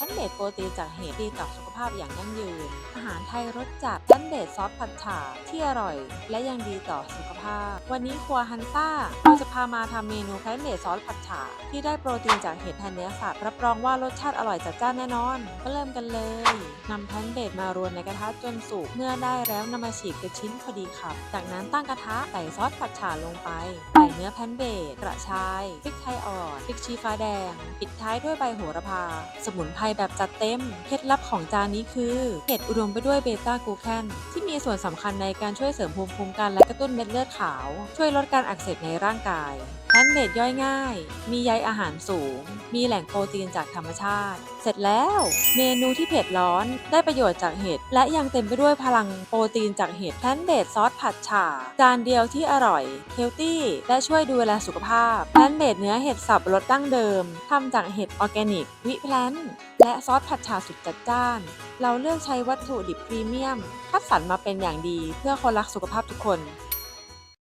ชั้นเบทโปรตีนจากเห็ดดีต่อสุขภาพอย่างยั่งยืน อาหารไทยรสจัดชั้นเบทซอสผัดฉ่าที่อร่อย และยังดีต่อสุขภาพ วันนี้ครัวฮันต้าเราจะพามาทำเมนูแพนเบสซอสผัดฉ่าที่ได้โปรตีนจากเห็ดแทนเนื้อสัตว์รับรองว่ารสชาติอร่อยจัดจ้านแน่นอน ก็เริ่มกันเลยนำแพนเบสมารวนในกระทะจนสุก เมื่อได้แล้วนำมาฉีกเป็นชิ้นพอดีคำจากนั้นตั้งกระทะใส่ซอสผัดฉ่าลงไป ใส่เนื้อแพนเบสกระชายพริกไทยอ่อนพริกชี้ฟ้าแดง ปิดท้ายด้วยใบโหระพา สมุนไพรแบบจัดเต็ม เคล็ดลับของจานนี้คือเห็ดอุดมไปด้วยเบต้ากูแคนที่มีส่วนสำคัญในการช่วยเสริมภูมิคุ้มกันและกระตุ้นเม็ดเลือดขาว ช่วยลดการอักเสบในร่างกายแพนเบดย่อยง่าย มีใยอาหารสูง มีแหล่งโปรตีนจากธรรมชาติ เสร็จแล้ว เมนูที่เผ็ดร้อนได้ประโยชน์จากเห็ดและยังเต็มไปด้วยพลังโปรตีนจากเห็ดแพนเบดซอสผัดฉ่าจานเดียวที่อร่อยเฮลตี้และช่วยดูแลสุขภาพแพนเบดเนื้อเห็ดสับรสดั้งเดิมทำจากเห็ดออร์แกนิก วิแพลนและซอสผัดฉ่าสุดจัดจ้าน เราเลือกใช้วัตถุดิบพรีเมียม คัดสรรมาเป็นอย่างดีเพื่อคนรักสุขภาพทุกคน